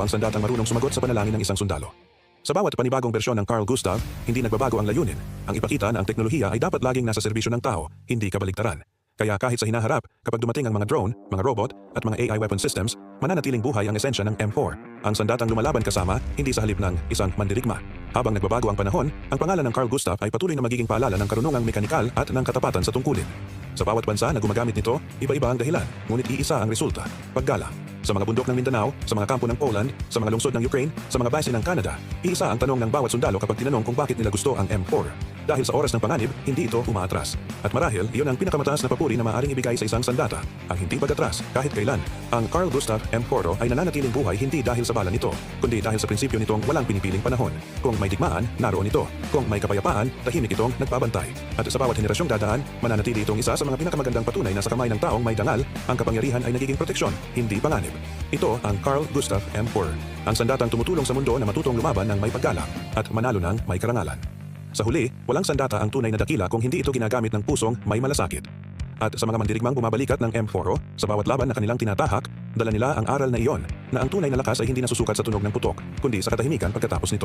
ang sandatang marunong sumagot sa panalangin ng isang sundalo. Sa bawat panibagong bersyon ng Carl Gustav, hindi nagbabago ang layunin. Ang ipakita na ang teknolohiya ay dapat laging nasa serbisyo ng tao, hindi kabaligtaran. Kaya kahit sa hinaharap, kapag dumating ang mga drone, mga robot, at mga AI weapon systems, mananatiling buhay ang esensya ng M4. Ang sandatang lumalaban kasama, hindi sa halip ng isang mandirigma. Habang nagbabago ang panahon, ang pangalan ng Carl Gustav ay patuloy na magiging paalala ng karunungang mekanikal at ng katapatan sa tungkulin. Sa bawat bansa na gumagamit nito, iba-iba ang dahilan, ngunit iisa ang resulta, paggalang. Sa mga bundok ng Mindanao, sa mga kampo ng Poland, sa mga lungsod ng Ukraine, sa mga base ng Canada, iisa ang tanong ng bawat sundalo kapag tinanong kung bakit nila gusto ang M4. Dahil sa oras ng panganib, hindi ito umaatras. At marahil, iyon ang pinakamataas na papuri na maaaring ibigay sa isang sandata, ang hindi pag-atras kahit kailan. Ang Carl Gustav M4 ay nananatiling buhay hindi dahil sa bala nito, kundi dahil sa prinsipyo nitong walang pinipiling panahon. Kung may digmaan, naroon ito. Kung may kapayapaan, tahimik itong nagpabantay. At sa bawat henerasyong dadaan, mananatili itong isa sa mga pinakamagandang patunay na sa kamay ng taong may dangal, ang kapangyarihan ay nagiging proteksyon, hindi panganib. Ito ang Carl Gustav M4, ang sandatang tumutulong sa mundo na matutong lumaban ng may paggalang at manalo ng may karangalan. Sa huli, walang sandata ang tunay na dakila kung hindi ito ginagamit ng pusong may malasakit. At sa mga mandirigmang bumabalikat ng M4, sa bawat laban na kanilang tinatahak, dala nila ang aral na iyon, na ang tunay na lakas ay hindi nasusukat sa tunog ng putok, kundi sa katahimikan pagkatapos nito.